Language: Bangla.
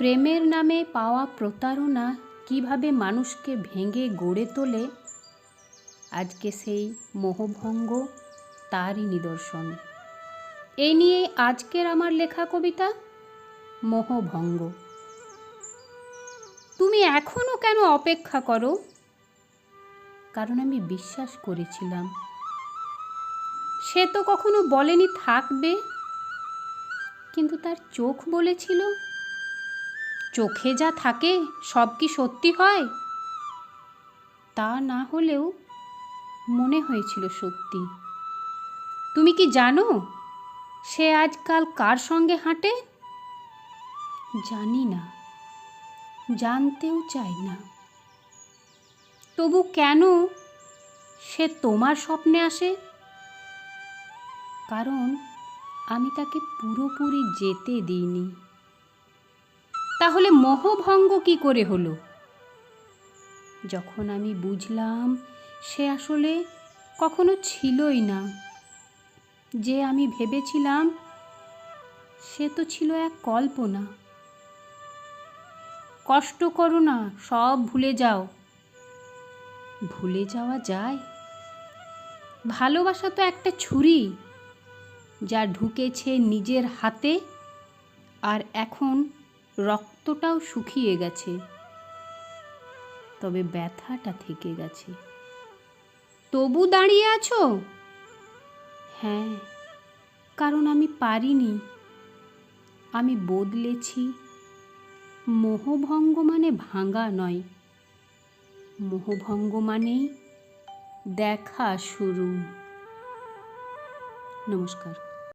প্রেমের নামে পাওয়া প্রতারণা কীভাবে মানুষকে ভেঙে গড়ে তোলে? আজকে সেই মোহভঙ্গ তারই নিদর্শন। এই নিয়ে আজকের আমার লেখা কবিতা মোহভঙ্গ। তুমি এখনও কেন অপেক্ষা করো? কারণ আমি বিশ্বাস করেছিলাম। সে তো কখনো বলেনি থাকবে। কিন্তু তার চোখ বলেছিল চোখে যা থাকে, সব কি সত্যি হয়? তা না হলেও মনে হয়েছিল সত্যি। তুমি কি জানো, সে আজকাল কার সঙ্গে হাঁটে? জানি না, জানতেও চাই না। তবু কেন সে তোমার স্বপ্নে আসে? কারণ আমি তাকে পুরোপুরি যেতে দিইনি। তাহলে মোহভঙ্গ কি করে হলো? যখন আমি বুঝলাম সে আসলে কখনো ছিলই না, যে আমি ভেবেছিলাম সে তো ছিল এক কল্পনা। কষ্ট করো না, সব ভুলে যাও। ভুলে যাওয়া যায়। ভালোবাসা তো একটা ছুরি, যা ঢুকেছে নিজের হাতে আর এখন রক্তটাও শুকিয়ে গেছে। তবে ব্যথাটা থেকে গেছে। তবু দাঁড়িয়ে আছো? হ্যাঁ কারণ আমি পারিনি। আমি বদলেছি। মোহভঙ্গ মানে ভাঙা নয়। মোহভঙ্গ মানেই দেখা শুরু। নমস্কার।